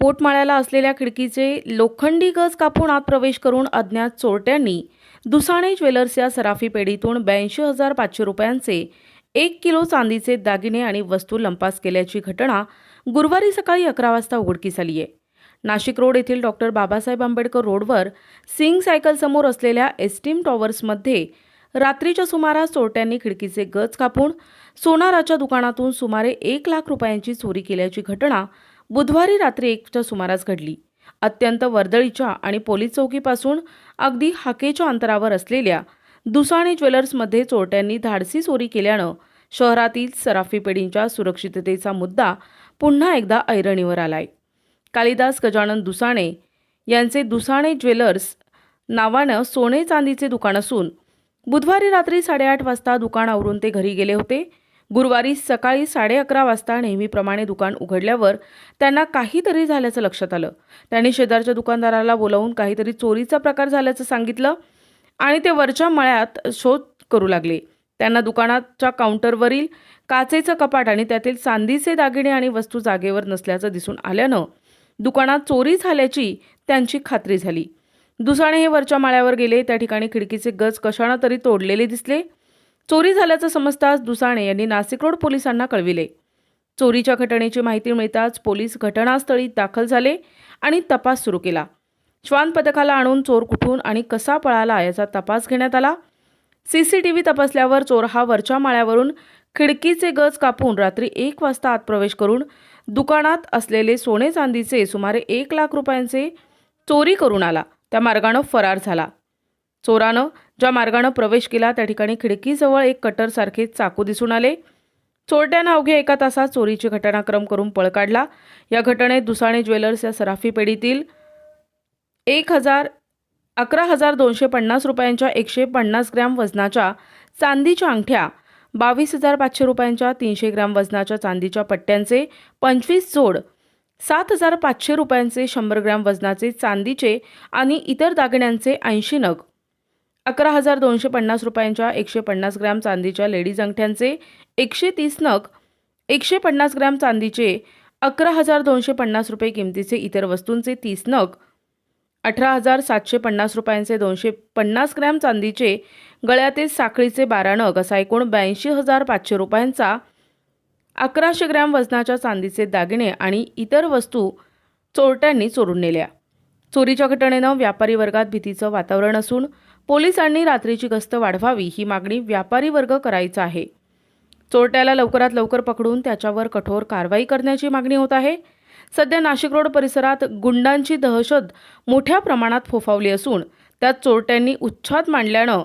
पोटमाळ्याला असलेल्या खिडकीचे लोखंडी गज कापून आत प्रवेश करून अज्ञात चोरट्यांनी दुसाणे ज्वेलर्स या सराफी पेढीतून ब्याऐंशी हजार पाचशे रुपयांचे एक किलो चांदीचे दागिने आणि वस्तू लंपास केल्याची घटना गुरुवारी सकाळी अकरा वाजता उघडकीस आली आहे. नाशिक रोड येथील डॉक्टर बाबासाहेब आंबेडकर रोडवर सिंग सायकलसमोर असलेल्या एस्टीम टॉवर्समध्ये रात्रीच्या सुमारास चोरट्यांनी खिडकीचे गज कापून सोनाराच्या दुकानातून सुमारे एक लाख रुपयांची चोरी केल्याची घटना बुधवारी रात्री एकच्या सुमारास घडली. अत्यंत वर्दळीच्या आणि पोलीस चौकीपासून अगदी हाकेच्या अंतरावर असलेल्या दुसाणे ज्वेलर्समध्ये चोरट्यांनी धाडसी चोरी केल्यानं शहरातील सराफी पेढींच्या सुरक्षिततेचा मुद्दा पुन्हा एकदा ऐरणीवर आलाय. कालिदास गजानन दुसाणे यांचे दुसाणे ज्वेलर्स नावानं सोने चांदीचे दुकान असून बुधवारी रात्री साडेआठ वाजता दुकान आवरून ते घरी गेले होते. गुरुवारी सकाळी साडे अकरा वाजता नेहमीप्रमाणे दुकान उघडल्यावर त्यांना काहीतरी झाल्याचं लक्षात आलं. त्यांनी शेजारच्या दुकानदाराला बोलावून काहीतरी चोरीचा प्रकार झाल्याचं सांगितलं आणि ते वरच्या मळ्यात शोध करू लागले. त्यांना दुकानाच्या काउंटरवरील काचेचं कपाट आणि त्यातील चांदीचे दागिने आणि वस्तू जागेवर नसल्याचं दिसून आल्यानं दुकानात चोरी झाल्याची त्यांची खात्री झाली. दुसाणे हे वरच्या माळ्यावर गेले. त्या ठिकाणी खिडकीचे गज कशानं तरी तोडलेले दिसले. चोरी झाल्याचं समजताच दुसाणे यांनी नाशिक रोड पोलिसांना कळविले. चोरीच्या घटनेची माहिती मिळताच पोलीस घटनास्थळी दाखल झाले आणि तपास सुरू केला. श्वान पथकाला आणून चोर कुठून आणि कसा पळाला याचा तपास घेण्यात आला. सी सी टी व्ही तपासल्यावर चोर हा वरच्या माळ्यावरून खिडकीचे गज कापून रात्री एक वाजता आत प्रवेश करून दुकानात असलेले सोने चांदीचे सुमारे एक लाख रुपयांचे चोरी करून आला. त्या मार्गानं फरार झाला. चोरानं ज्या मार्गानं प्रवेश केला त्या ठिकाणी खिडकीजवळ एक कटरसारखे चाकू दिसून आले. चोरट्यानं अवघ्या एका तासात चोरीची घटनाक्रम करून पळ काढला. या घटनेत दुसाणे ज्वेलर्स या सराफी पेढीतील एक हजार अकरा हजार दोनशे पन्नास रुपयांच्या एकशे पन्नास ग्रॅम वजनाच्या चांदीच्या अंगठ्या बावीस हजार पाचशे रुपयांच्या तीनशे ग्रॅम वजनाच्या चांदीच्या पट्ट्यांचे पंचवीस जोड सात हजार पाचशे रुपयांचे शंभर ग्रॅम वजनाचे चांदीचे आणि इतर दागिन्यांचे ऐंशी नग अकरा हजार दोनशे पन्नास रुपयांच्या एकशे पन्नास ग्रॅम चांदीच्या लेडीज अंगठ्यांचे एकशे तीस नग एकशे पन्नास ग्रॅम चांदीचे अकरा हजार दोनशे पन्नास रुपये किमतीचे इतर वस्तूंचे तीस नग अठरा हजार सातशे पन्नास रुपयांचे दोनशे पन्नास ग्रॅम चांदीचे गळ्यातील साखळीचे बारा नग असा एकूण ब्याऐंशी हजार पाचशे रुपयांचा अकराशे ग्रॅम वजनाच्या चांदीचे दागिने आणि इतर वस्तू चोरट्यांनी चोरून नेल्या. चोरीच्या घटनेनं व्यापारी वर्गात भीतीचं वातावरण असून पोलिसांनी रात्रीची गस्त वाढवावी ही मागणी व्यापारी वर्ग करायचा आहे. चोरट्याला लवकरात लवकर पकडून त्याच्यावर कठोर कारवाई करण्याची मागणी होत आहे. सध्या नाशिक रोड परिसरात गुंडांची दहशत मोठ्या प्रमाणात फोफावली असून त्यात चोरट्यांनी उच्छाद मांडल्यानं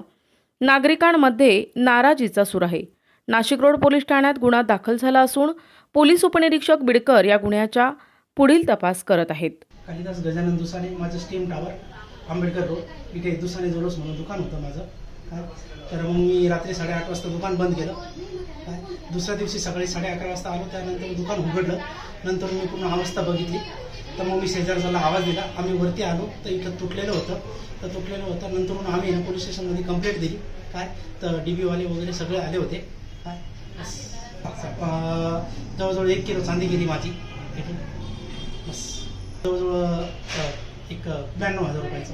नागरिकांमध्ये नाराजीचा सूर आहे. नाशिक रोड पोलीस ठाण्यात गुन्हा दाखल झाला असून पोलीस उपनिरीक्षक बिडकर या गुन्ह्याच्या पुढील तपास करत आहेत. कालिदास गजानन दुसाने माझं स्टीम टावर आंबेडकर रोड. इथे दुसाने जवळच म्हणून दुकान होतं माझं. काय तर मग मी रात्री साडेआठ वाजता दुकान बंद केलं. काय दुसऱ्या दिवशी सकाळी साडे अकरा वाजता आलो. त्यानंतर दुकान उघडलं. नंतर मी पूर्ण अवस्था बघितली. तर मग मी शेजारच्याला आवाज दिला. आम्ही वरती आलो. तर इथं तुटलेलं होतं. तर तुटलेलं होतं. नंतर आम्ही ना पोलीस स्टेशनमध्ये कंप्लेंट दिली. काय? तर डी बीवाले वगैरे सगळे आले होते. काय बस. जवळजवळ एक किलो चांदी गेली माझी. बस. जवळजवळ एक ब्याण्णव हजार रुपयाचं